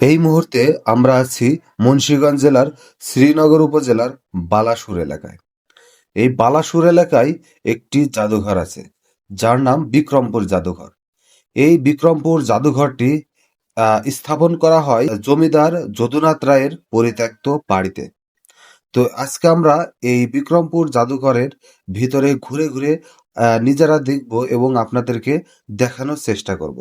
এই মুহূর্তে আমরা আছি মুন্সিগঞ্জ জেলার শ্রীনগর উপজেলার বালাসুর এলাকায়। এই বালাসুর এলাকায় একটি জাদুঘর আছে, যার নাম বিক্রমপুর জাদুঘর। এই বিক্রমপুর জাদুঘরটি স্থাপন করা হয় জমিদার যদুনাথ রায়ের পরিত্যক্ত বাড়িতে। তো আজকে আমরা এই বিক্রমপুর জাদুঘরের ভিতরে ঘুরে ঘুরে নিজেরা দেখব এবং আপনাদেরকে দেখানোর চেষ্টা করব।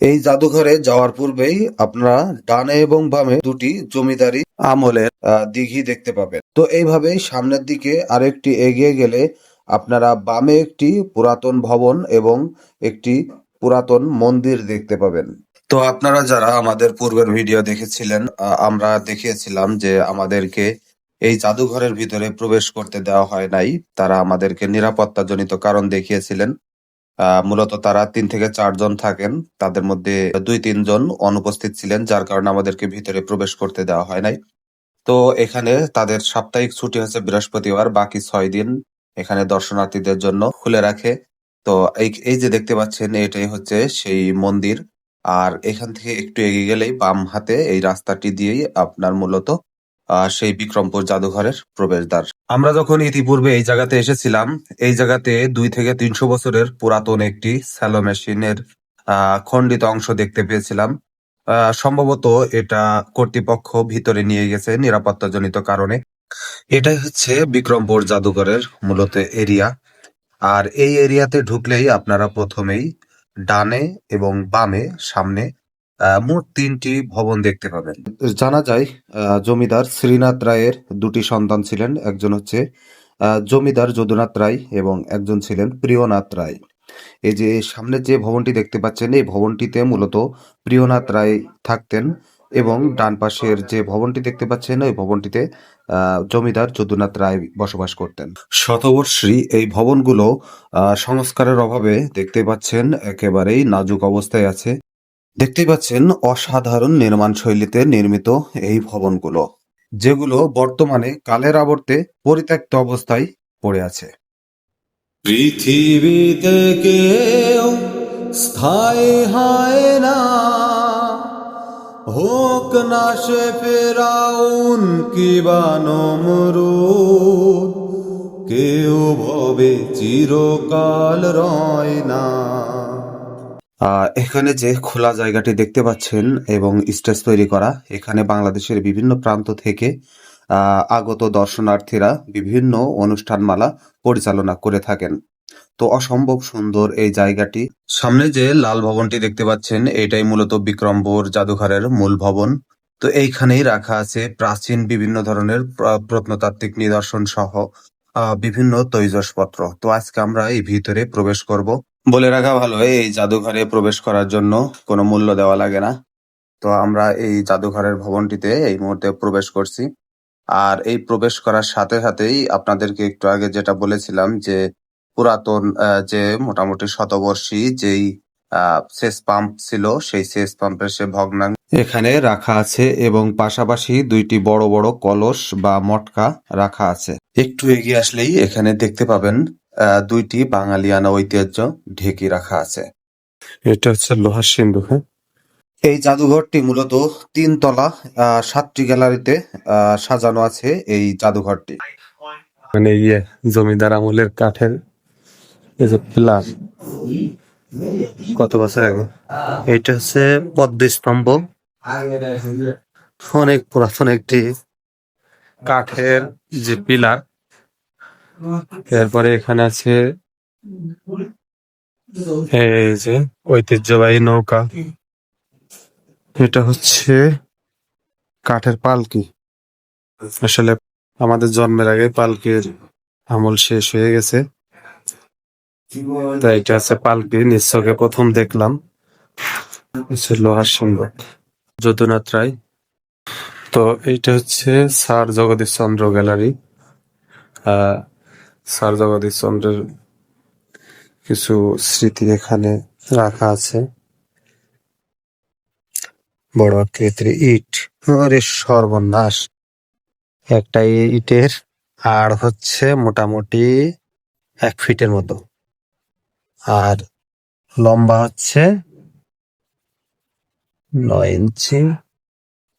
এই জাদুঘরে যাওয়ার পূর্বেই আপনারা ডানে এবং বামে দুটি জমিদারি আমলের দিঘি দেখতে পাবেন। তো এইভাবেই সামনের দিকে আরেকটি এগিয়ে গেলে আপনারা বামে একটি পুরাতন ভবন এবং একটি পুরাতন মন্দির দেখতে পাবেন। তো আপনারা যারা আমাদের পূর্বের ভিডিও দেখেছিলেন আমরা দেখিয়েছিলাম যে আমাদেরকে এই জাদুঘরের ভিতরে প্রবেশ করতে দেওয়া হয় নাই। তারা আমাদেরকে নিরাপত্তাজনিত কারণ দেখিয়েছিলেন। মূলত তারা তিন থেকে চারজন থাকেন। তাদের মধ্যে দুই তিনজন অনুপস্থিত ছিলেন, যার কারণে আমাদেরকে ভিতরে প্রবেশ করতে দেওয়া হয় নাই। তো এখানে তাদের সাপ্তাহিক ছুটি হচ্ছে বৃহস্পতিবার, বাকি ছয় দিন এখানে দর্শনার্থীদের জন্য খুলে রাখে। তো এই যে দেখতে পাচ্ছেন, এটাই হচ্ছে সেই মন্দির। আর এখান থেকে একটু এগিয়ে গেলেই বাম হাতে এই রাস্তাটি দিয়েই আপনার মূলত সেই বিক্রমপুর জাদুঘরের প্রবেশদ্বার। আমরা যখন ইতিপূর্বে এই জায়গাতে এসেছিলাম, এই জায়গাতে দুই থেকে তিনশো বছরের পুরাতন একটি স্যালো মেশিনের খণ্ডিত অংশ দেখতে পেয়েছিলাম। সম্ভবত এটা কর্তৃপক্ষ ভিতরে নিয়ে গেছে নিরাপত্তাজনিত কারণে। এটাই হচ্ছে বিক্রমপুর জাদুঘরের মূলত এরিয়া। আর এই এরিয়াতে ঢুকলেই আপনারা প্রথমেই ডানে এবং বামে, সামনে মোট তিনটি ভবন দেখতে পাবেন। জানা যায় জমিদার শ্রীনাথ রায়ের দুটি সন্তান ছিলেন। একজন হচ্ছে জমিদার যদুনাথ রায় এবং একজন ছিলেন প্রিয়নাথ রায়। এই যে সামনে যে ভবনটি দেখতে পাচ্ছেন এই ভবনটিতে মূলত প্রিয়নাথ রায় থাকতেন এবং ডান পাশের যে ভবনটি দেখতে পাচ্ছেন ওই ভবনটিতে আহ, জমিদার যদুনাথ রায় বসবাস করতেন। শতবর্ষী এই ভবনগুলো আহ, সংস্কারের অভাবে দেখতে পাচ্ছেন একেবারেই নাজুক অবস্থায় আছে। দেখতেই পাচ্ছেন অসাধারণ নির্মাণ শৈলীতে নির্মিত এই ভবনগুলো, যেগুলো বর্তমানে কালের আবর্তে পরিত্যক্ত অবস্থায় পড়ে আছে। পৃথিবীতে কেউ স্থায়ী হয় না। হোক না সে ফেরাউন কিবা নমরুদ, কেউ ভবে চিরকাল রয় না। এখানে যে খোলা জায়গাটি দেখতে পাচ্ছেন এবং স্টেজ তৈরি করা, এখানে বাংলাদেশের বিভিন্ন প্রান্ত থেকে আগত দর্শনার্থীরা বিভিন্ন অনুষ্ঠানমালা পরিচালনা করে থাকেন। তো অসম্ভব সুন্দর এই জায়গাটি। সামনে যে লাল ভবনটি দেখতে পাচ্ছেন, এটাই মূলত বিক্রমপুর জাদুঘরের মূল ভবন। তো এইখানেই রাখা আছে প্রাচীন বিভিন্ন ধরনের প্র- প্রত্নতাত্ত্বিক নিদর্শন সহ বিভিন্ন তৈজসপত্র। তো আজকে আমরা এই ভিতরে প্রবেশ করব। বলে রাখা ভালো, এই জাদুঘরে প্রবেশ করার জন্য কোনো মূল্য দেওয়া লাগে না। তো আমরা এই জাদুঘরের ভবনটিতে এই মুহূর্তে প্রবেশ করছি। আর এই প্রবেশ করার সাথে সাথেই আপনাদেরকে একটু আগে যেটা বলেছিলাম যে পুরাতন যে মোটামুটি শতবর্ষী যেই সেচ পাম্প ছিল, সেই সেচ পাম্পের সে ভগ্নাং এখানে রাখা আছে এবং পাশাপাশি দুইটি বড় বড় কলস বা মটকা রাখা আছে। একটু এগিয়ে আসলেই এখানে দেখতে পাবেন দুইটি বাঙালিয়ানা ঐতিহ্য ঢেকে রাখা আছে। এটা হচ্ছে লোহার সিন্ধু হ্যাঁ? এই জাদুঘরটি মূলত তিনতলা সাতটি গ্যালারিতে সাজানো আছে এই জাদুঘরটি। মানে ইয়ে জমিদার আমলের কাঠের এই যে পিলার কত বছর আগে? এইটা হচ্ছে পদ্ম স্তম্ভ। অনেক পুরাতন একটি কাঠের যে পিলার এরপরে এখানে আছে এই যে ঐতিহ্যবাহী নৌকা। এটা হচ্ছে কাঠের পালকি। আসলে আমাদের জন্মের আগে পালকির আমল শেষ হয়ে গেছে। তাই এটা হচ্ছে পালকি নিঃসকে প্রথম দেখলাম। লোহার সিংহ যদুনাথ রায়। তো এইটা হচ্ছে স্যার জগদীশ চন্দ্র গ্যালারি। আহ স্যার জগদীশ চন্দ্রের কিছু স্মৃতি এখানে রাখা আছে। বড় আকৃতির ইট। আরে সর্বনাশ। একটা ইটের আর হচ্ছে মোটামুটি এক ফিটের মতো। আর লম্বা হচ্ছে নয় ইঞ্চি,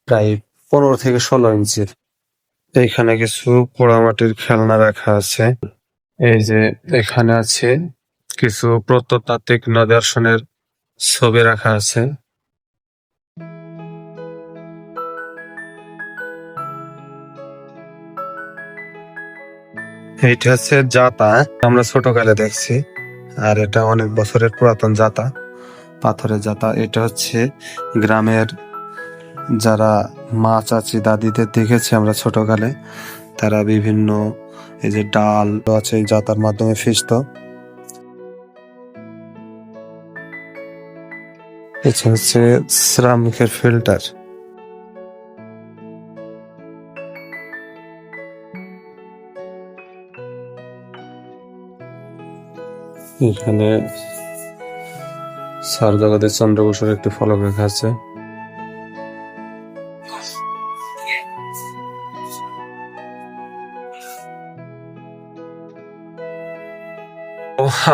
প্রায় পনেরো থেকে ষোলো ইঞ্চির। এইখানে কিছু পোড়ামাটির খেলনা রাখা আছে। এই যে এখানে আছে কিছু প্রত্নতাত্ত্বিক নিদর্শনের ছবি রাখা আছে। এইটা হচ্ছে জাতা, আমরা ছোটকালে দেখছি, আর এটা অনেক বছরের পুরাতন জাতা, পাথরের জাতা। এটা হচ্ছে গ্রামের যারা মা, চাচি, দাদিদের দেখেছি আমরা ছোটকালে, তারা বিভিন্ন এই যে ডাল আছে, এই জাতার মাধ্যমে ফিসত এটা হচ্ছে শ্রামিকের ফিল্টার এখানে স্যার জগতের চন্দ্র বসুর একটি ফলক রেখা আছে।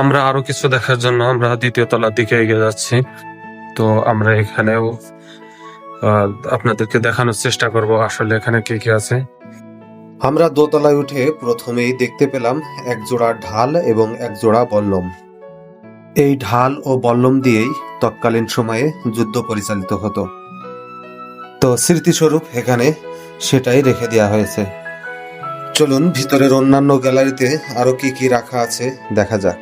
আমরা আরও কিছু দেখার জন্য আমরা দ্বিতীয় তলার দিকে এগিয়ে যাচ্ছি। তো আমরা এখানেও আপনাদেরকে দেখানোর চেষ্টা করব আসলে এখানে কি কি আছে। আমরা দোতলায় উঠে প্রথমেই দেখতে পেলাম এক জোড়া ঢাল এবং এক জোড়া বল্লম। এই ঢাল ও বল্লম দিয়েই তৎকালীন সময়ে যুদ্ধ পরিচালিত হতো। তো স্মৃতিস্বরূপ এখানে সেটাই রেখে দেওয়া হয়েছে। চলুন ভিতরের অন্যান্য গ্যালারিতে আরও কি কি রাখা আছে দেখা যাক।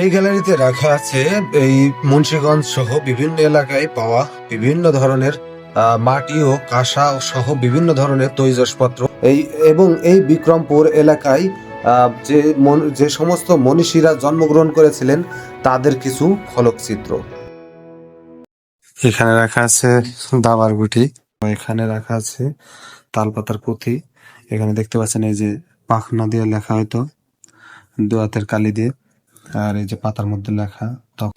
এই গ্যালারিতে রাখা আছে এই মুন্সিগঞ্জ সহ বিভিন্ন এলাকায় পাওয়া বিভিন্ন ধরনের মাটি ও কাঁসা সহ বিভিন্ন ধরনের তৈজসপত্র। এই এবং এই বিক্রমপুর এলাকায় যে যে সমস্ত মনীষীরা জন্মগ্রহণ করেছিলেন, তাদের কিছু ফলকচিত্র। এখানে রাখা আছে দাবার গুটি, এখানে রাখা আছে তালপাতার পুঁথি। এখানে দেখতে পাচ্ছেন এই যে পাখনা দিয়ে লেখা হয়তো, দোয়াতের কালি দিয়ে। আর এই যে পাতার মধ্যে লেখা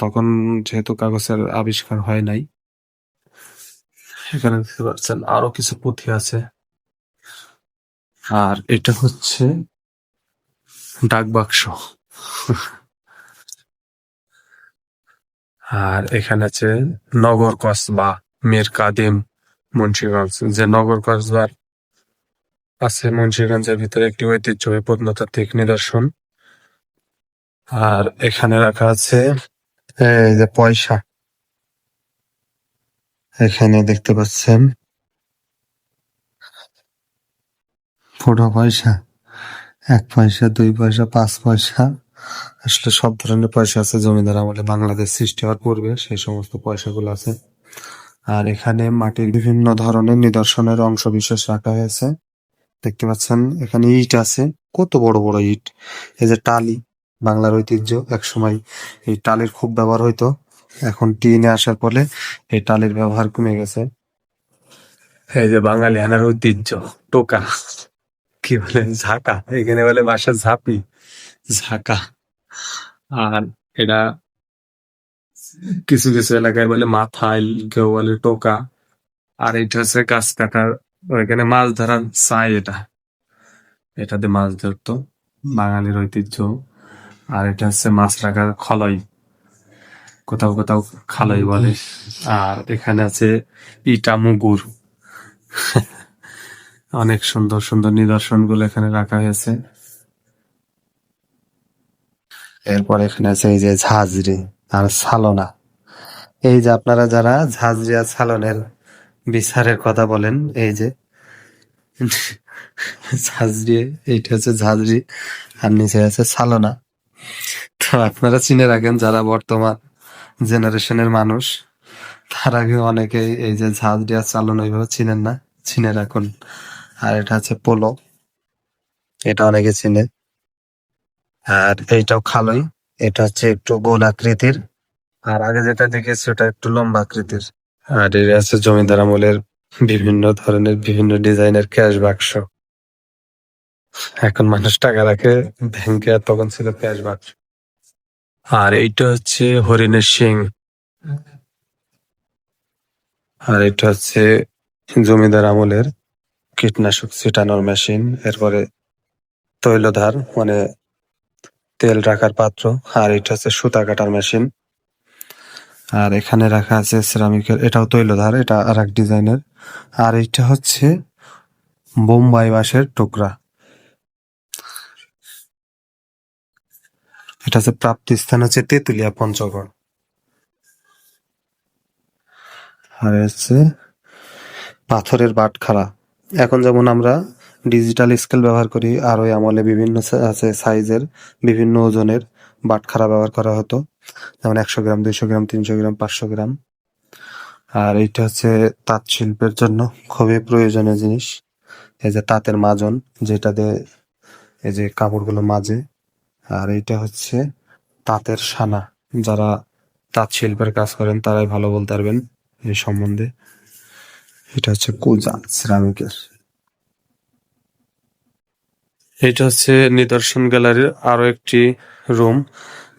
তখন যেহেতু কাগজের আবিষ্কার হয় নাই, এখানে দেখতে পাচ্ছেন আরও কিছু পুঁথি আছে। আর এটা হচ্ছে ডাক বাক্স। আর এখানে আছে নগর কসবা, মীর কাদিম মুন্সিগঞ্জ। যে নগর কসবার আছে মুন্সিগঞ্জের ভিতরে একটি ঐতিহ্যবাহী প্রত্নতাত্ত্বিক নিদর্শন। আর এখানে রাখা আছে এই যে পয়সা। এখানে দেখতে পাচ্ছেন। পুরো পয়সা, এক পয়সা, দুই পয়সা, পাঁচ পয়সা। আসলে সব ধরনের পয়সা আছে জমিদার আমলে বাংলাদেশ সৃষ্টি হওয়ার পূর্বে, সেই সমস্ত পয়সাগুলো আছে। আর এখানে মাটির বিভিন্ন ধরনের নিদর্শনের অংশ বিশেষ রাখা হয়েছে। দেখতে পাচ্ছেন, এখানে ইট আছে, কত বড় বড় ইট। এই যে টালি বাংলার ঐতিহ্য। এক সময় এই টালের খুব ব্যবহার হইতো। এখন টিনে আসার ফলে এই টালের ব্যবহার কমে গেছে। এই যে বাঙালি আনার ঐতিহ্য, টোকা। কি বলে? ঝাঁকা। এখানে বলে বাসা ঝাঁপি। ঝাঁকা। আর এটা কিছু কিছু এলাকায় বলে মাথাইল কেউ বলে টোকা। আর এটা হচ্ছে গাছ কাটার, ওইখানে মাছ ধরার চাই এটা। এটাতে মাছ ধরতো। বাঙালির ঐতিহ্য। আর এটা হচ্ছে মাছ রাখার খলই। কোথাও কোথাও খালই বলে। আর এখানে আছে ইটা মুগুর। অনেক সুন্দর সুন্দর নিদর্শনগুলো এখানে রাখা হয়েছে। এরপর এখানে আছে এই যে ঝাঁঝরি আর সালনা এই যে আপনারা যারা ঝাঁঝরি আর সালনের বিচারের কথা বলেন, এই যে ঝাঁঝরি, এইটা হচ্ছে ঝাঁঝরি আর নিচে আছে সালনা তো আপনারা চিনে রাখেন যারা বর্তমান জেনারেশনের মানুষ, তারা আগে অনেকে এই যে ঝাঁজ আর চালন ওইভাবে চিনেন না। চিনে রাখুন। আর এটা হচ্ছে পোলো। এটা অনেকে চিনে। আর এইটাও খালই। এটা হচ্ছে একটু গোল আকৃতির। আর আগে যেটা দেখেছি ওটা একটু লম্বা আকৃতির। আর এটা আছে জমিদার আমলের বিভিন্ন ধরনের বিভিন্ন ডিজাইনের ক্যাশ বাক্স এখন মানুষ টাকা রাখে ব্যাংকে আর তখন ছিল ক্যাশ বাক্স আর এইটা হচ্ছে হরিণের সিং আর এটা হচ্ছে জমিদার আমলের কীটনাশক ছিটানোর মেশিন এরপরে তৈলধার মানে তেল রাখার পাত্র, আর এটা হচ্ছে সুতা কাটার মেশিন আর এখানে রাখা আছে সিরামিকের এটাও তৈলধার, এটা আর এক ডিজাইনের আর এইটা হচ্ছে বোম্বাই বাঁশের টুকরা। এটা হচ্ছে প্রাপ্তি স্থান হচ্ছে তেতুলিয়া পঞ্চগড়। আর হচ্ছে পাথরের বাটখারা। এখন যেমন আমরা ডিজিটাল স্কেল ব্যবহার করি আর ওই আমলে বিভিন্ন আছে সাইজের বিভিন্ন ওজনের বাটখারা ব্যবহার করা হতো। যেমন একশো গ্রাম, দুইশো গ্রাম, তিনশো গ্রাম, পাঁচশো গ্রাম। আর এইটা হচ্ছে তাঁত শিল্পের জন্য খুবই প্রয়োজনীয় জিনিস। এই যে তাঁতের মাজন যেটা দিয়ে এই যে কাপড়গুলো মাজে। আর এটা হচ্ছে তাঁতের সানা। যারা তাঁত শিল্পের কাজ করেন, তারাই ভালো বলতে পারবেন এই সম্বন্ধে। এটা হচ্ছে কুজা সিরামিকের। এটা হচ্ছে নিদর্শন গ্যালারির আরও একটি রুম,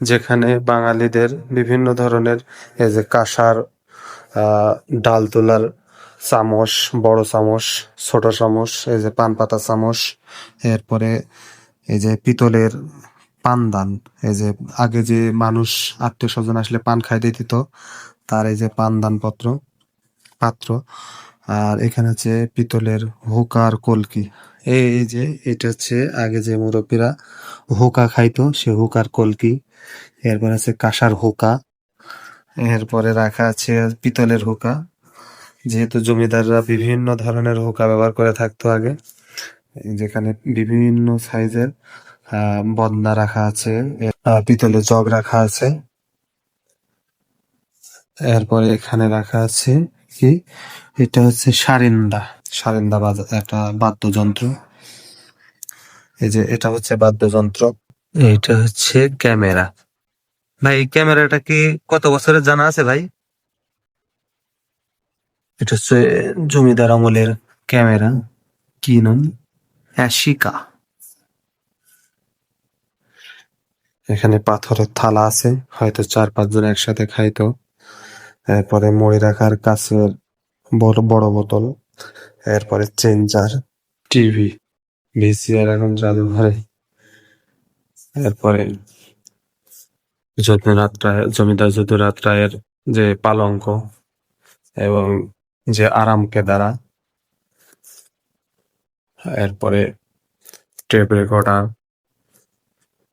যেখানে বাঙালিদের বিভিন্ন ধরনের এই যে কাঁসার ডাল তোলার চামচ, বড় চামচ, ছোট চামচ, এই যে পান পাতা চামচ, এরপরে এই যে পিতলের পানদান এই যে আগে যে মানুষ আত্মীয় স্বজন আসলে পান খাইতে দিত, তার এই যে পানদান পত্র, পাত্র। আর এখানে হচ্ছে পিতলের হুকা আর কলকি। এই যে এটা হচ্ছে আগে যে মুরব্বীরা হুকা খাইতো, সে হুকার কলকি। এরপর আছে কাঁসার হুকা। এরপরে রাখা আছে পিতলের হুকা। যেহেতু জমিদাররা বিভিন্ন ধরনের হুকা ব্যবহার করে থাকতো আগে, যেখানে বিভিন্ন সাইজের আহ, বদনা রাখা আছে পিতলের জগ রাখা আছে। এরপরে এখানে রাখা আছে কি? এটা হচ্ছে সারিন্দা। সারিন্দা একটা বাদ্যযন্ত্র। এই যে এটা হচ্ছে বাদ্যযন্ত্র। এটা হচ্ছে ক্যামেরা। ভাই এই ক্যামেরাটা কি কত বছরের জানা আছে ভাই? এটা হচ্ছে জমিদার আমলের ক্যামেরা। কি নাম? অ্যাশিকা। এখানে পাথরের থালা আছে, হয়তো চার পাঁচ জন একসাথে খাইতো। এরপরে মুড়ি রাখার কাছের বড় বড় বোতল, এরপরে চেঞ্জার টিভি ভিসিআর এখন জাদুঘরে। এরপরে যতীনাথ রায়, জমিদার যদুনাথ রায়ের যে পালঙ্ক এবং যে আরাম কেদারা এরপরে টেপ রেকর্ডার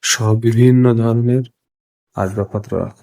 সহ বিভিন্ন ধরনের আসবাবপত্র রাখা